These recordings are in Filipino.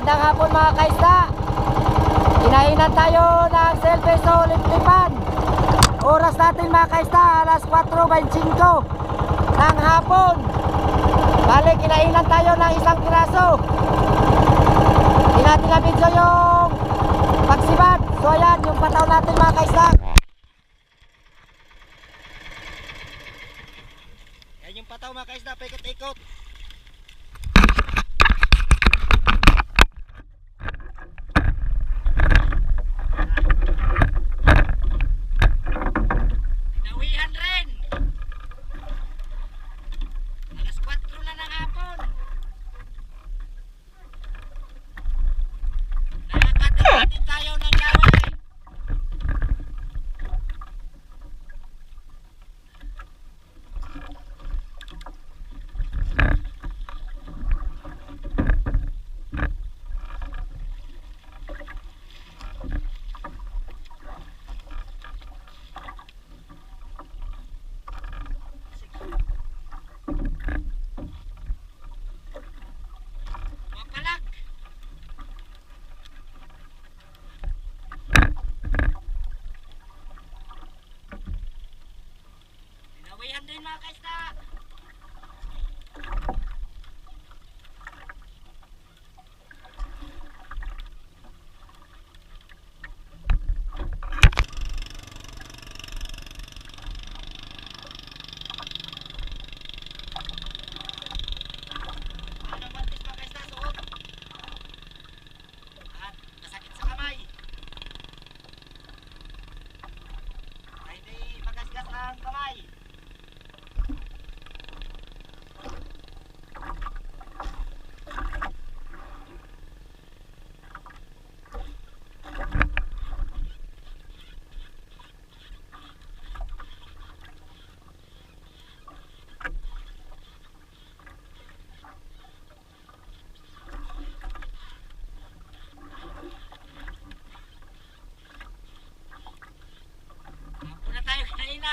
Magandang hapon mga kaisda. Hinahinan tayo ng selfie sa Olimpipan. Oras natin mga kaisda, alas 4.25 ng hapon. Balik, kinainan tayo ng isang piraso. Hindi natin na-video yung pagsibad. So ayan, yung pataw natin mga kaisda. Yan yung pataw mga kaisda, paikot-ikot.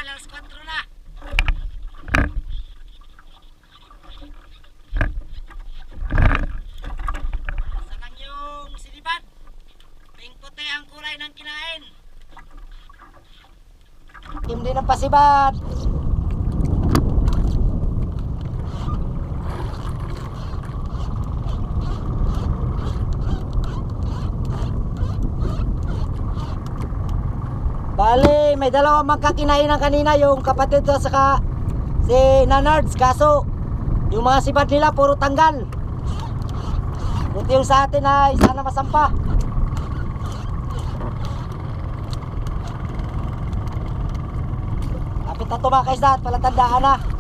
Alas 4 na. Asa lang yung silibad? Pink ang kulay ng kinain. Hindi ng pasibat. Bale, may dalawang magkakinainan kanina yung kapatid ko saka si Nanards. Kaso, yung mga sibat nila puro tanggal. Buti yung sa atin ay sana masampa. Kapit na tumakay sa at palatandaan na.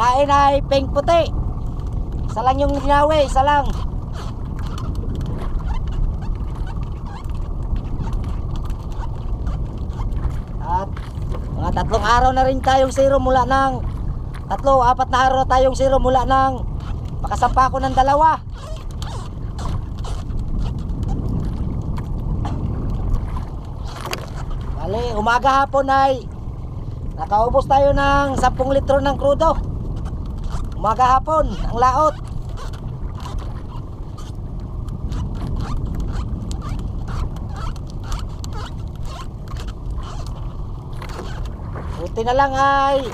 Kinain ay pink puti. Isa lang yung ginawi, isa lang. At mga tatlong araw na rin tayong zero mula ng tatlo, apat na araw na tayong zero mula ng makasampa ko ng dalawa. Bale, umaga hapon ay Nakaubos tayo ng 10 litro ng krudo. Umaga hapon, ang laot. Buti na lang ay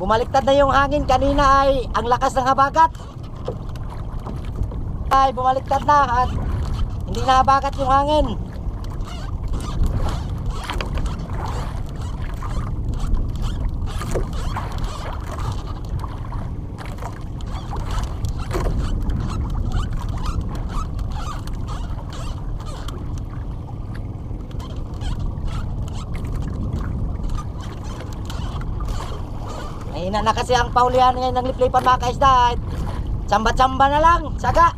bumaliktad na yung hangin. Kanina ay ang lakas ng habagat. Ay bumaliktad na at hindi na habagat yung hangin. Mahina na kasi ang paulihan ngayon ng liplipan mga kaisda. Tsamba-tsamba na lang, tsaga.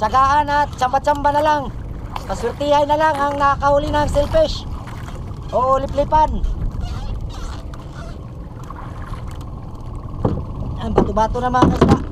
Tsagaan at tsamba-tsamba na lang. Paswertihan na lang ang nakahuli ng sailfish. O lip-lipan. Ang bato-bato na mga kasla.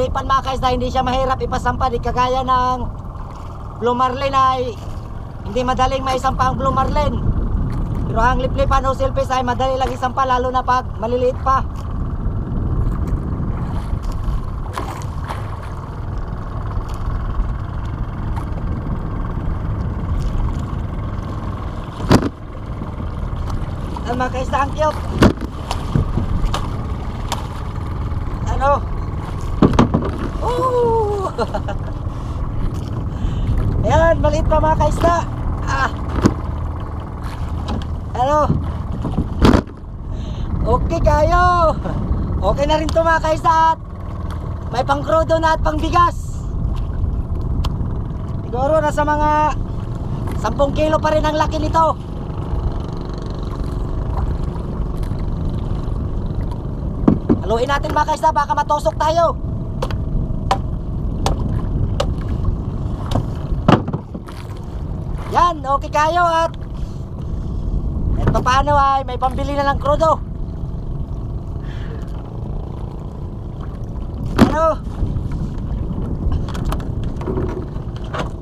Pagliplipan mga kaisda, hindi siya mahirap ipasampa. Di kagaya ng Blue Marlin ay hindi madaling maisampa ang Blue Marlin. Pero ang liplipan o silpis ay madali lang isampa lalo na pag maliliit pa. Ang mga kaisda ang cute. Ano? Oh! Ayan, maliit pa mga kaisda. Ah. Ano? Okay kayo. Okay na rin to mga kaisda. at May pang krudo na at pang bigas. Siguro nasa mga 10 kilo pa rin ang laki nito. Haluin natin mga kaisda, baka matosok tayo. Yan, okay kayo at at paano ay may pambili na lang krudo. Ano?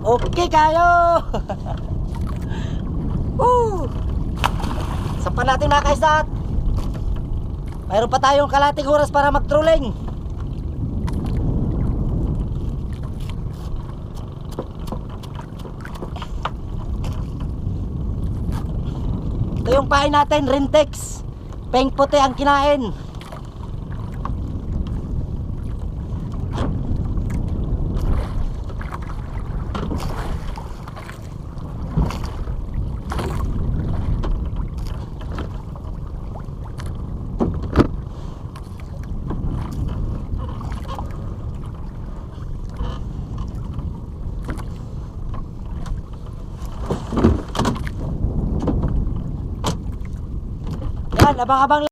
Okay kayo. Woo! Sampan natin mga kaisda at mayroon pa tayong kalating oras para mag-trolling. Ito yung pain natin, Rintex. Peng puti ang kinain. Abang-abang